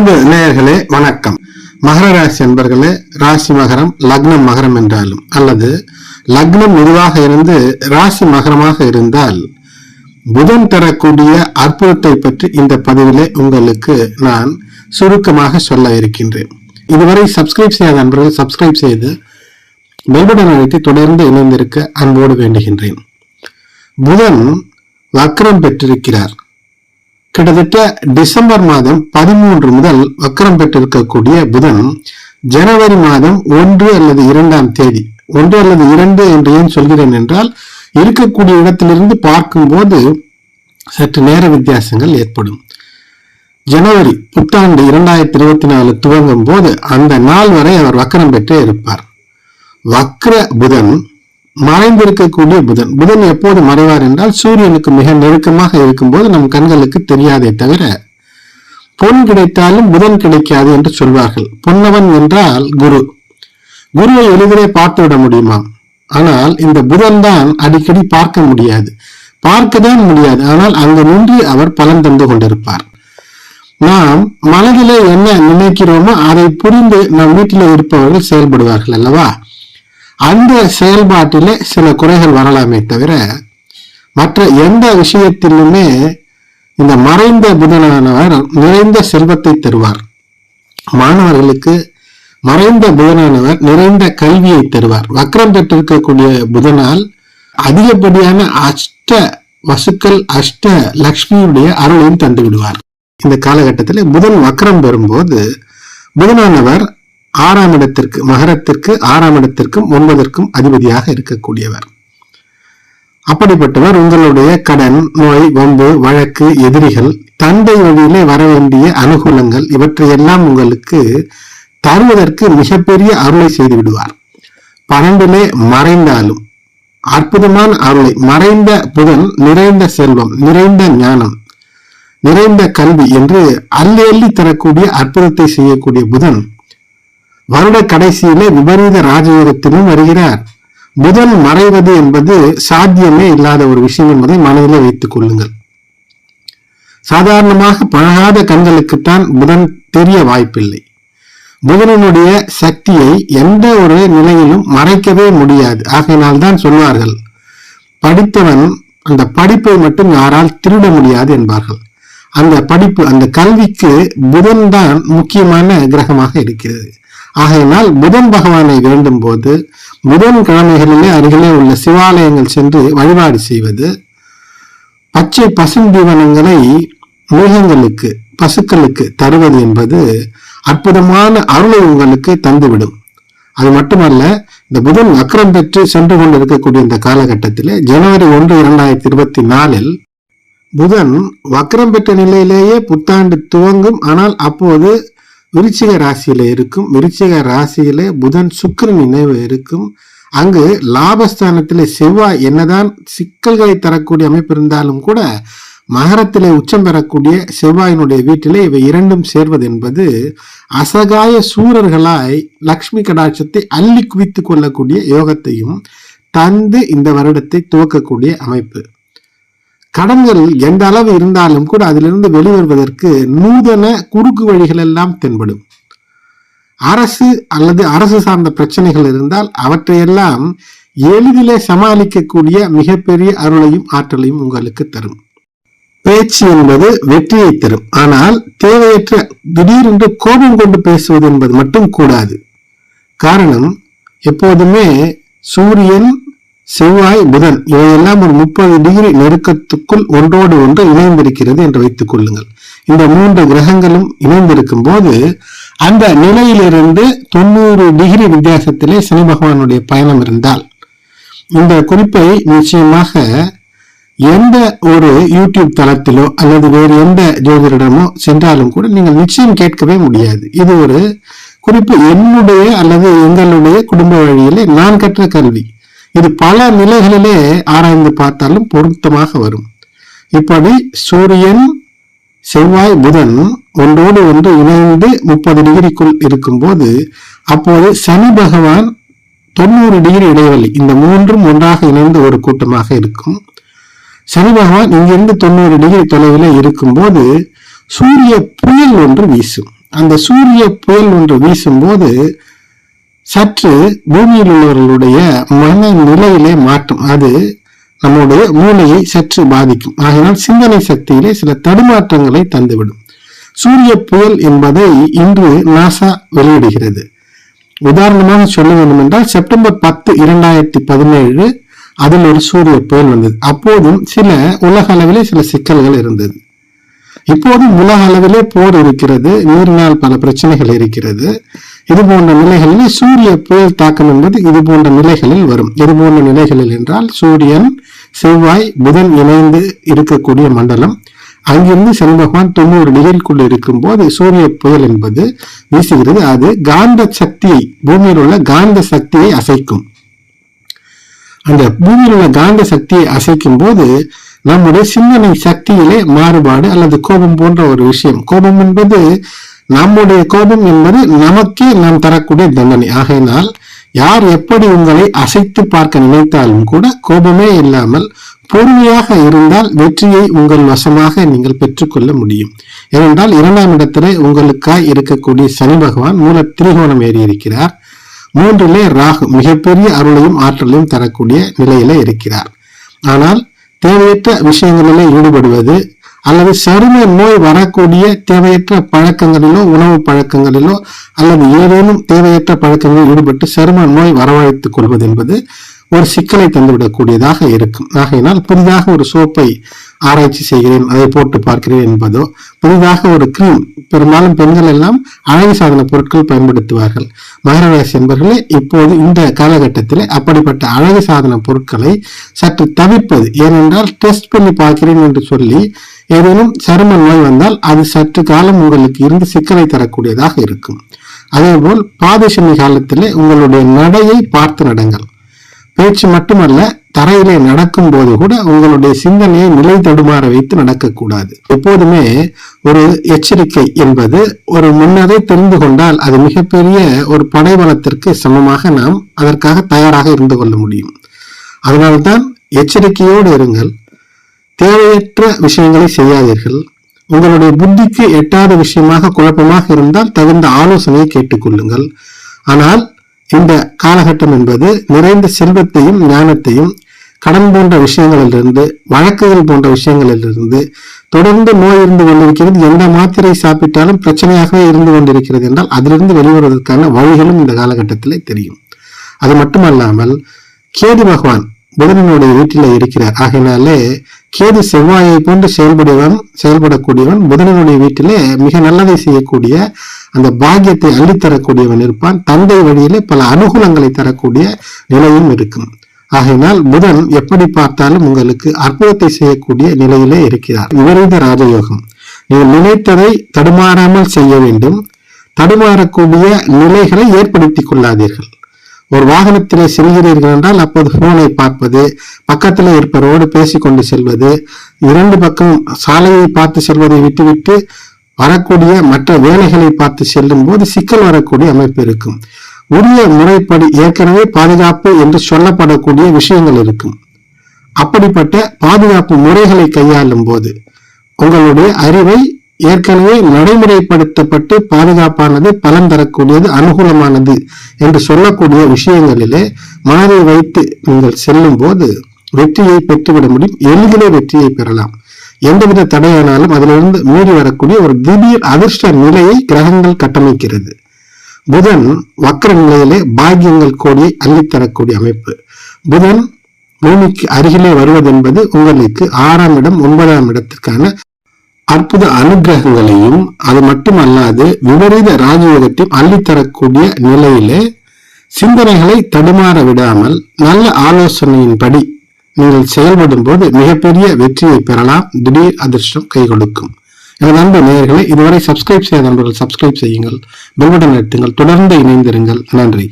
அன்பு நேயர்களே வணக்கம். மகர ராசி அன்பர்களே ராசி மகரம் லக்னம் மகரம் என்றாலும் அல்லது லக்னம் இதுவாக இருந்து ராசி மகரமாக இருந்தால் புதன் தரக்கூடிய அற்புதத்தை பற்றி இந்த பதிவிலே உங்களுக்கு நான் சுருக்கமாக சொல்ல இருக்கின்றேன். இதுவரை சப்ஸ்கிரைப் செய்யாத அன்பர்கள் சப்ஸ்கிரைப் செய்து பெல்பட்டன் அழைத்து தொடர்ந்து இணைந்திருக்க அன்போடு வேண்டுகின்றேன். புதன் வக்ரம் பெற்றிருக்கிறார். கிட்டத்தட்ட டிசம்பர் மாதம் பதிமூன்று முதல் வக்கரம் பெற்றிருக்கக்கூடிய புதன் ஜனவரி மாதம் ஒன்று அல்லது இரண்டாம் தேதி. ஒன்று அல்லது இரண்டு என்று ஏன் சொல்கிறேன் என்றால் இருக்கக்கூடிய இடத்திலிருந்து பார்க்கும்போது சற்று நேர வித்தியாசங்கள் ஏற்படும். ஜனவரி புத்தாண்டு இரண்டாயிரத்தி இருபத்தி நாலு துவங்கும் போது அந்த நாள் வரை அவர் வக்கரம் பெற்றே இருப்பார். வக்ர புதன் மறைந்திருக்கக்கூடிய புதன். புதன் எப்போது மறைவார் என்றால் சூரியனுக்கு மிக நெருக்கமாக இருக்கும்போது நம் கண்களுக்கு தெரியாதே தவிர பொன் கிடைத்தாலும் புதன் கிடைக்காது என்று சொல்வார்கள். பொன்னவன் என்றால் குரு. குருவை எளிதிலே பார்த்து விட முடியுமா? ஆனால் இந்த புதன் தான் அடிக்கடி பார்க்க முடியாது. பார்க்கதான் முடியாது. ஆனால் அங்கு நின்று அவர் பலன் தந்து கொண்டிருப்பார். நாம் மனதிலே என்ன நினைக்கிறோமோ அதை புரிந்து நம் வீட்டில் இருப்பவர்கள் செயல்படுவார்கள் அல்லவா? அந்த செயல்பாட்டிலே சில குறைகள் வரலாமே தவிர மற்ற எந்த விஷயத்திலுமே இந்த மறைந்த புதனானவர் நிறைந்த செல்வத்தை தருவார். மாணவர்களுக்கு மறைந்த புதனானவர் நிறைந்த கல்வியை தருவார். வக்ரம் பெற்றிருக்கக்கூடிய புதனால் அதிகப்படியான அஷ்ட வசுக்கள் அஷ்ட லக்ஷ்மியுடைய அருளையும் தந்து விடுவார் இந்த காலகட்டத்தில் புதன் வக்ரம் பெறும்போது புதனானவர் ஆறாம் இடத்திற்கு மகரத்திற்கு ஆறாம் இடத்திற்கும் ஒன்பதற்கும் அதிபதியாக இருக்கக்கூடியவர். அப்படிப்பட்டவர் உங்களுடைய கடன் நோய் வம்பு வழக்கு எதிரிகள் தந்தை வழியிலே வர வேண்டிய அனுகூலங்கள் இவற்றையெல்லாம் உங்களுக்கு தருவதற்கு மிகப்பெரிய அருளை செய்து விடுவார். பன்னெண்டிலே மறைந்தாலும் அற்புதமான அருளை மறைந்த புதன் நிறைந்த செல்வம் நிறைந்த ஞானம் நிறைந்த கல்வி என்று அள்ளி அள்ளி தரக்கூடிய அற்புதத்தை செய்யக்கூடிய புதன் வருட கடைசியில விபரீத ராஜயோகத்திலும் வருகிறார். புதன் மறைவது என்பது சாத்தியமே இல்லாத ஒரு விஷயம் என்பதை மனதில் வைத்துக் கொள்ளுங்கள். சாதாரணமாக பழகாத கண்களுக்குத்தான் புதன் தெரிய வாய்ப்பில்லை. புதனினுடைய சக்தியை எந்த ஒரு நிலையிலும் மறைக்கவே முடியாது. ஆகையினால்தான் சொல்வார்கள் படித்தவன் அந்த படிப்பை மட்டும் யாரால் திருட முடியாது என்பார்கள். அந்த படிப்பு அந்த கல்விக்கு புதன் தான் முக்கியமான கிரகமாக இருக்கிறது. ஆகையினால் புதன் பகவானை வேண்டும் போது புதன் கிழமைகளிலே அருகிலே உள்ள சிவாலயங்கள் சென்று வழிபாடு செய்வது பச்சை பசுந்தீவனங்களை மிருகங்களுக்கு பசுக்களுக்கு தருவது என்பது அற்புதமான அருளை உங்களுக்கு தந்துவிடும். அது மட்டுமல்ல இந்த புதன் வக்ரம் பெற்று சென்று கொண்டிருக்கக்கூடிய இந்த காலகட்டத்தில் ஜனவரி ஒன்று இரண்டாயிரத்தி இருபத்தி நாலில் புதன் வக்கரம் பெற்ற நிலையிலேயே புத்தாண்டு துவங்கும். ஆனால் அப்போது விருச்சிக ராசியில இருக்கும். விருச்சிக ராசியில புதன் சுக்கரன் நினைவு இருக்கும். அங்கு லாபஸ்தானத்திலே செவ்வாய் என்னதான் சிக்கல்களை தரக்கூடிய அமைப்பு இருந்தாலும் கூட மகரத்திலே உச்சம் பெறக்கூடிய செவ்வாயினுடைய வீட்டிலே இவை இரண்டும் சேர்வது என்பது அசகாய சூரர்களாய் லக்ஷ்மி கடாட்சத்தை அள்ளி குவித்துக் கொள்ளக்கூடிய யோகத்தையும் தந்து இந்த வருடத்தை துவக்கக்கூடிய அமைப்பு. கடன்கள் எந்த அளவு இருந்தாலும் கூட அதிலிருந்து வெளிவருவதற்கு நூதன குறுக்கு வழிகள் எல்லாம் தென்படும். அரசு அல்லது அரசு சார்ந்த பிரச்சனைகள் இருந்தால் அவற்றையெல்லாம் எளிதிலே சமாளிக்கக்கூடிய மிகப்பெரிய அருளையும் ஆற்றலையும் உங்களுக்கு தரும். பேச்சு என்பது வெற்றியை தரும். ஆனால் தேவையற்ற திடீரென்று கோபம் கொண்டு பேசுவது என்பது மட்டும் கூடாது. காரணம் எப்போதுமே சூரியன் செவ்வாய் புதன் இவையெல்லாம் ஒரு முப்பது டிகிரி நெருக்கத்துக்குள் ஒன்றோடு ஒன்று இணைந்திருக்கிறது என்று வைத்துக் கொள்ளுங்கள். இந்த மூன்று கிரகங்களும் இணைந்திருக்கும் போது அந்த நிலையிலிருந்து தொண்ணூறு டிகிரி வித்தியாசத்திலே சனி பகவானுடைய பயணம் இருந்தால் இந்த குறிப்பை நிச்சயமாக எந்த ஒரு யூடியூப் தளத்திலோ அல்லது வேறு எந்த ஜோதிடமோ சென்றாலும் கூட நீங்கள் நிச்சயம் கேட்கவே முடியாது. இது ஒரு குறிப்பு என்னுடைய அல்லது எங்களுடைய குடும்ப வழியிலே நான் கற்ற கல்வி. இது பல நிலைகளிலே ஆராய்ந்து பார்த்தாலும் பொருத்தமாக வரும். இப்படி சூரியன் செவ்வாய் புதன் ஒன்றோடு ஒன்று இணைந்து முப்பது டிகிரிக்குள் இருக்கும்போது அப்போது சனி பகவான் தொண்ணூறு டிகிரி இடைவெளி இந்த மூன்றும் ஒன்றாக இணைந்து ஒரு கூட்டமாக இருக்கும். சனி பகவான் இங்கிருந்து தொண்ணூறு டிகிரி தொலைவில் இருக்கும்போது சூரிய புயல் ஒன்று வீசும். அந்த சூரிய புயல் ஒன்று வீசும்போது சற்று பூமியில் உள்ளவர்களுடைய மன நிலையிலே மாற்றம். அது நம்முடைய மூளையை சற்று பாதிக்கும். ஆகினால் சிந்தனை சக்தியிலே சில தடுமாற்றங்களை தந்துவிடும். சூரிய புயல் என்பதை இன்று நாசா வெளியிடுகிறது. உதாரணமாக சொல்ல வேண்டும் என்றால் செப்டம்பர் பத்து இரண்டாயிரத்தி பதினேழு அதில் ஒரு சூரிய புயல் வந்தது. அப்போதும் சில உலக அளவிலே சில சிக்கல்கள் இருந்தது. இப்போதும் உலக அளவிலே போர் இருக்கிறது நீரினால் பல பிரச்சனைகள் இருக்கிறது. இது போன்ற நிலைகளில் சூரிய புயல் தாக்கம் என்பது இது போன்ற நிலைகளில் வரும். இது போன்ற நிலைகளில் என்றால் சூரியன் செவ்வாய் புதன் இணைந்து இருக்கக்கூடிய மண்டலம். அங்கிருந்து சனி பகவான் தொண்ணூறு டிகிரிக்குள் இருக்கும் போது சூரிய புயல் என்பது வீசுகிறது. அது காந்த சக்தியை பூமியில் உள்ள காந்த சக்தியை அசைக்கும். அந்த பூமியில் உள்ள காந்த சக்தியை அசைக்கும் போது நம்முடைய சிந்தனை சக்தியிலே மாறுபாடு அல்லது கோபம் போன்ற ஒரு விஷயம். கோபம் என்பது நம்முடைய கோபம் என்பது நமக்கே நாம் தரக்கூடிய தண்டனை. ஆகையினால் யார் எப்படி உங்களை அசைத்து பார்க்க நினைத்தாலும் கூட கோபமே இல்லாமல் பொறுமையாக இருந்தால் வெற்றியை உங்கள் வசமாக நீங்கள் பெற்றுக்கொள்ள முடியும். ஏனென்றால் இரண்டாம் இடத்திலே உங்களுக்காய் இருக்கக்கூடிய சனி பகவான் மூல திரிகோணம் ஏறி இருக்கிறார் மூன்றிலே ராகு மிகப்பெரிய அருளையும் ஆற்றலையும் தரக்கூடிய நிலையில இருக்கிறார். ஆனால் தேவையற்ற விஷயங்களிலே ஈடுபடுவது அல்லது சரும நோய் வரக்கூடிய தேவையற்ற பழக்கங்களிலோ உணவு பழக்கங்களிலோ அல்லது ஏதேனும் தேவையற்ற பழக்கங்களில் ஈடுபட்டு சரும நோய் வரவழைத்துக் கொள்வது என்பது ஒரு சிக்கலை தந்துவிடக்கூடியதாக இருக்கும். ஆகையினால் புதிதாக ஒரு சோப்பை ஆராய்ச்சி செய்கிறேன் அதை போட்டு பார்க்கிறேன் என்பதோ புதிதாக ஒரு கிரீம் பெரும்பாலும் பெண்கள் எல்லாம் அழகு சாதன பொருட்கள் பயன்படுத்துவார்கள். மகரராசி என்பர்களே இப்போது இந்த காலகட்டத்தில் அப்படிப்பட்ட அழகு சாதன பொருட்களை சற்று தவிர்ப்பது ஏனென்றால் டெஸ்ட் பண்ணி பார்க்கிறேன் என்று சொல்லி ஏதேனும் சரும நோய் வந்தால் அது சற்று காலம் உங்களுக்கு இருந்து சிக்கலை தரக்கூடியதாக இருக்கும். அதேபோல் பாதசனி காலத்திலே உங்களுடைய நடையை பார்த்து நடங்கள். பேச்சு மட்டுமல்ல தரையிலே நடக்கும் போது கூட உங்களுடைய சிந்தனையை நிலை தடுமாற வைத்து நடக்கக்கூடாது. எப்போதுமே ஒரு எச்சரிக்கை என்பது ஒரு முன்னரே தெரிந்து கொண்டால் அது மிகப்பெரிய ஒரு படைபலத்திற்கு சமமாக நாம் அதற்காக தயாராக இருந்து கொள்ள முடியும். அதனால்தான் எச்சரிக்கையோடு இருங்கள். தேவையற்ற விஷயங்களை செய்யாதீர்கள். உங்களுடைய புத்திக்கு எட்டாத விஷயமாக குழப்பமாக இருந்தால் தகுந்த ஆலோசனையை கேட்டுக்கொள்ளுங்கள். ஆனால் இந்த காலகட்டம் என்பது நிறைந்த செல்வத்தையும் ஞானத்தையும் கடன் போன்ற விஷயங்களிலிருந்து வழக்குகள் போன்ற விஷயங்களிலிருந்து தொடர்ந்து நோய் இருந்து கொண்டிருக்கிறது. எந்த மாத்திரை சாப்பிட்டாலும் பிரச்சனையாகவே இருந்து கொண்டிருக்கிறது என்றால் அதிலிருந்து வெளிவருவதற்கான வழிகளும் இந்த காலகட்டத்தில் தெரியும். அது மட்டுமல்லாமல் கேது பகவான் புதனனுடைய வீட்டில் இருக்கிறார். ஆகையினாலே கேது செவ்வாயை போன்று செயல்படுவன் செயல்படக்கூடியவன் புதனனுடைய வீட்டிலே மிக நல்லதை செய்யக்கூடிய அந்த பாக்கியத்தை அள்ளித்தரக்கூடியவன் இருப்பான். தந்தை வழியிலே பல அனுகூலங்களை தரக்கூடிய நிலையும் இருக்கும். ஆகையினால் புதன் எப்படி பார்த்தாலும் உங்களுக்கு அற்புதத்தை செய்யக்கூடிய நிலையிலே இருக்கிறார். விபரீத ராஜயோகம். நீங்கள் நினைத்ததை தடுமாறாமல் செய்ய வேண்டும். தடுமாறக்கூடிய நிலைகளை ஏற்படுத்திக் கொள்ளாதீர்கள். ஒரு வாகனத்திலே செல்கிறீர்கள் என்றால் அப்போது போனை பார்ப்பது பக்கத்தில் இருப்பவரோடு பேசிக்கொண்டு செல்வது இரண்டு பக்கம் சாலையை பார்த்து செல்வதை விட்டுவிட்டு வரக்கூடிய மற்ற வேலைகளை பார்த்து செல்லும் போது சிக்கல் வரக்கூடிய அமைப்பு இருக்கும். உரிய முறைப்படி ஏற்கனவே பாதுகாப்பு என்று சொல்லப்படக்கூடிய விஷயங்கள் இருக்கும். அப்படிப்பட்ட பாதுகாப்பு முறைகளை கையாளும் போது உங்களுடைய அறிவை ஏற்கனவே நடைமுறைப்படுத்தப்பட்டு பாதுகாப்பானது பலன் தரக்கூடியது அனுகூலமானது என்று சொல்லக்கூடிய விஷயங்களிலே மனதை வைத்து நீங்கள் செல்லும் போது வெற்றியை பெற்றுவிட முடியும். எளிதிலே வெற்றியை பெறலாம். எந்தவித தடையானாலும் அதிலிருந்து மீறி வரக்கூடிய ஒரு திடீர் அதிர்ஷ்ட நிலையை கிரகங்கள் கட்டமைக்கிறது. புதன் வக்கர நிலையிலே பாக்கியங்கள் கோடியை அள்ளித்தரக்கூடிய அமைப்பு. புதன் பூமிக்கு அருகிலே வருவதென்பது உங்களுக்கு ஆறாம் இடம் ஒன்பதாம் இடத்திற்கான அற்புத அனுகிரகங்களையும் அது மட்டுமல்லாது விபரீத ராஜயோகத்தையும் அள்ளித்தரக்கூடிய நிலையிலே சிந்தனைகளை தடுமாற விடாமல் நல்ல ஆலோசனையின்படி நீங்கள் செயல்படும் போது மிகப்பெரிய வெற்றியை பெறலாம். திடீர் அதிர்ஷ்டம் கை கொடுக்கும் எனது அன்பு நேயர்களை இதுவரை சப்ஸ்கிரைப் செய்யாத நண்பர்கள் சப்ஸ்கிரைப் செய்யுங்கள். பெல்பட்டன் எடுத்துங்கள் தொடர்ந்து இணைந்திருங்கள். நன்றி.